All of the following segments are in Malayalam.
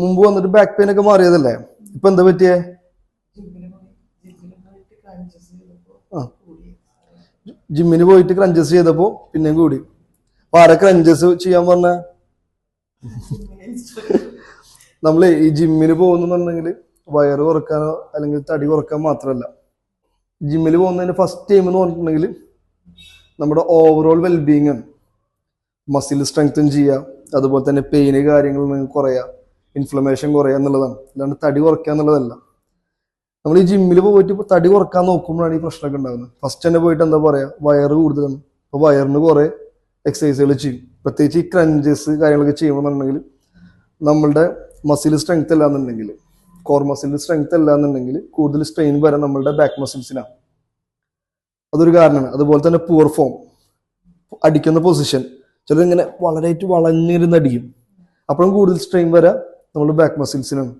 മുമ്പ് വന്നിട്ട് ബാക്ക് പെയിൻ ഒക്കെ മാറിയതല്ലേ? ഇപ്പൊ എന്താ പറ്റിയേ. ജിമ്മിന് പോയിട്ട് ക്രഞ്ചസ് ചെയ്തപ്പോ പിന്നെയും കൂടി. അപ്പൊ ആരെ ക്രഞ്ചസ് ചെയ്യാൻ പറഞ്ഞ നമ്മൾ ഈ ജിമ്മിന് പോകുന്നുണ്ടെങ്കിൽ വയറ് കുറക്കാനോ അല്ലെങ്കിൽ തടി കുറയ്ക്കാൻ മാത്രമല്ല ജിമ്മിൽ പോകുന്നതിന് ഫസ്റ്റ് ടൈം എന്ന് പറഞ്ഞിട്ടുണ്ടെങ്കിൽ നമ്മുടെ ഓവറോൾ വെൽബീങ് ആണ്. മസിൽ സ്ട്രെങ്തൻ ചെയ്യുക അതുപോലെ തന്നെ പെയിന് കാര്യങ്ങൾ കുറയുക ഇൻഫ്ലമേഷൻ കുറയുക എന്നുള്ളതാണ്. അല്ലാണ്ട് തടി കുറയ്ക്കുക എന്നുള്ളതല്ല. നമ്മൾ ഈ ജിമ്മിൽ പോയിട്ട് തടി കുറയ്ക്കാൻ നോക്കുമ്പോഴാണ് ഈ പ്രശ്നമൊക്കെ ഉണ്ടാകുന്നത്. ഫസ്റ്റ് തന്നെ പോയിട്ട് എന്താ പറയാ? വയറ് കൂടുതലാണ്. അപ്പൊ വയറിന് കുറെ എക്സസൈസുകൾ ചെയ്യും. പ്രത്യേകിച്ച് ഈ ക്രഞ്ചസ് കാര്യങ്ങളൊക്കെ ചെയ്യണമെന്നുണ്ടെങ്കിൽ നമ്മളുടെ മസിൽ സ്ട്രെങ്ത് അല്ല എന്നുണ്ടെങ്കിൽ കോർ മസിൽ സ്ട്രെങ്ത് അല്ല എന്നുണ്ടെങ്കിൽ കൂടുതൽ സ്ട്രെയിൻ വരാൻ നമ്മളുടെ ബാക്ക് മസിൽസിനാണ് അതൊരു കാരണമാണ്. അതുപോലെ തന്നെ പൂർ ഫോം അടിക്കുന്ന പൊസിഷൻ ചിലങ്ങനെ വളരെ വളഞ്ഞിരുന്ന് അടിക്കും അപ്പോഴും കൂടുതൽ സ്ട്രെയിൻ വരാൻ നമ്മുടെ ബാക്ക് മസിൽസിനാണ്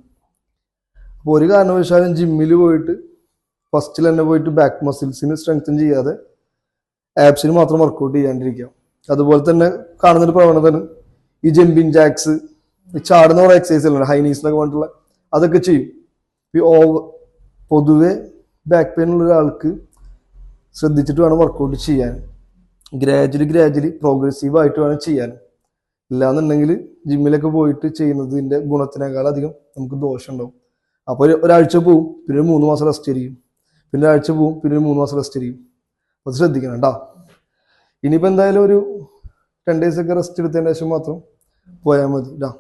അപ്പോൾ ഒരു കാരണവശാലും ജിമ്മിൽ പോയിട്ട് ഫസ്റ്റിൽ തന്നെ പോയിട്ട് ബാക്ക് മസിൽസിന് സ്ട്രെങ്തൻ ചെയ്യാതെ ആപ്സിന് മാത്രം വർക്കൗട്ട് ചെയ്യാണ്ടിരിക്കാം. അതുപോലെ തന്നെ കാണുന്നൊരു പ്രവണതയാണ് ഈ ജമ്പിങ് ജാക്സ് ഈ ചാടുന്ന കുറേ എക്സസൈസ് അല്ല? ഹൈനീസ് എന്നൊക്കെ പറഞ്ഞിട്ടുള്ള അതൊക്കെ ചെയ്യും. ഈ ഓവർ പൊതുവെ ബാക്ക് പെയിൻ ഉള്ള ഒരാൾക്ക് ശ്രദ്ധിച്ചിട്ട് വേണം വർക്കൗട്ട് ചെയ്യാൻ. ഗ്രാജുവലി ഗ്രാജുവലി പ്രോഗ്രസീവ് ആയിട്ട് വേണം ചെയ്യാൻ. ഇല്ലാന്നുണ്ടെങ്കിൽ ജിമ്മിലൊക്കെ പോയിട്ട് ചെയ്യുന്നതിന്റെ ഗുണത്തിനേക്കാൾ അധികം നമുക്ക് ദോഷം ഉണ്ടാവും അപ്പോൾ ഒരാഴ്ച പോവും പിന്നെ മൂന്ന് മാസം റെസ്റ്റ് ചെയ്യും പിന്നെ ഒരാഴ്ച പോവും പിന്നെ മൂന്ന് മാസം റെസ്റ്റ് ചെയ്യും അത് ശ്രദ്ധിക്കണം കേട്ടോ ഇനിയിപ്പോൾ എന്തായാലും ഒരു ടെൻ ഡേയ്സ് ഒക്കെ റെസ്റ്റ് എടുത്തതിന് ശേഷം മാത്രം പോയാൽ മതി കേട്ടോ